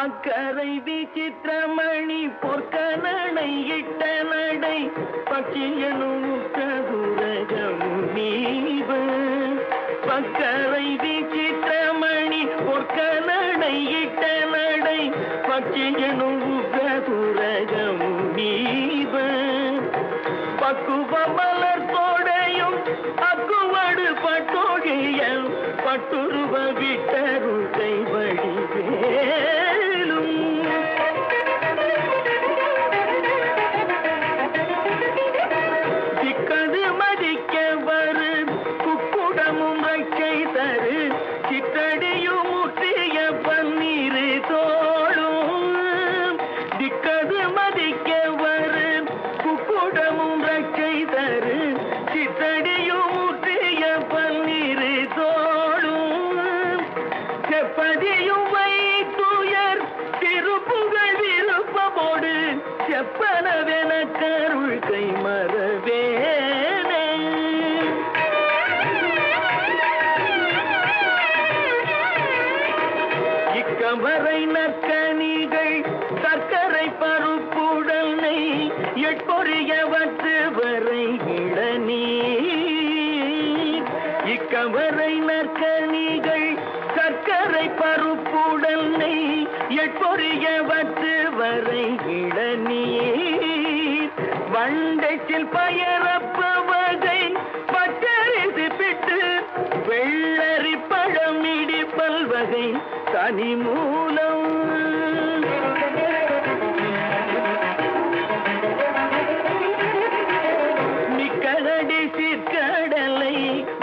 பக்கரை விசித்திரமணி பொற்கனடை இட்ட நடை பட்சியனும் நீவ பக்கரை விசித்திரமணி பொற்கனடை இட்ட நடை பட்சியனும் நீவ பக்குவ மலர் தோடையும் அக்குவடு பட்டோழிய பட்டுருவ விட்ட சித்தடியும் முற்றிய தோளும் செப்பதியும் வைத்துயர் திருப்புகழ் விருப்பமோடு செப்பனவென கருள் கை மறவேனே இக்கவரை கவரை நற்கனிகள் சர்க்கரை பருப்புடல் பருப்புடனை எட்பொறியவற்று வரை இளநீர். வண்டத்தில் பயரப்ப வகை பச்சரிசி பிட்டு வெள்ளரி பழம் இடிப்பல் வகை தனி மூலம்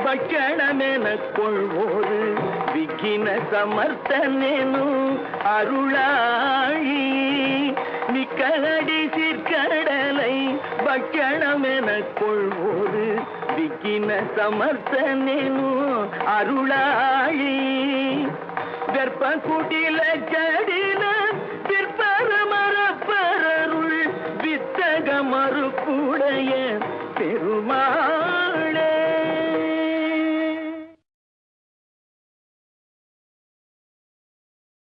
பட்சணமெனக் கொள்வோரு விக்கின சமர்த்தனேனும் அருளாழி நிக்கலடி சிற்கடலை பட்சணமெனக் கொள்வோரு விக்கின சமர்த்தனேனும் அருளாழி வெப்ப குடில கடில பிற்பர மரப்பரருள் வித்தக மறுப்புடைய பெருமா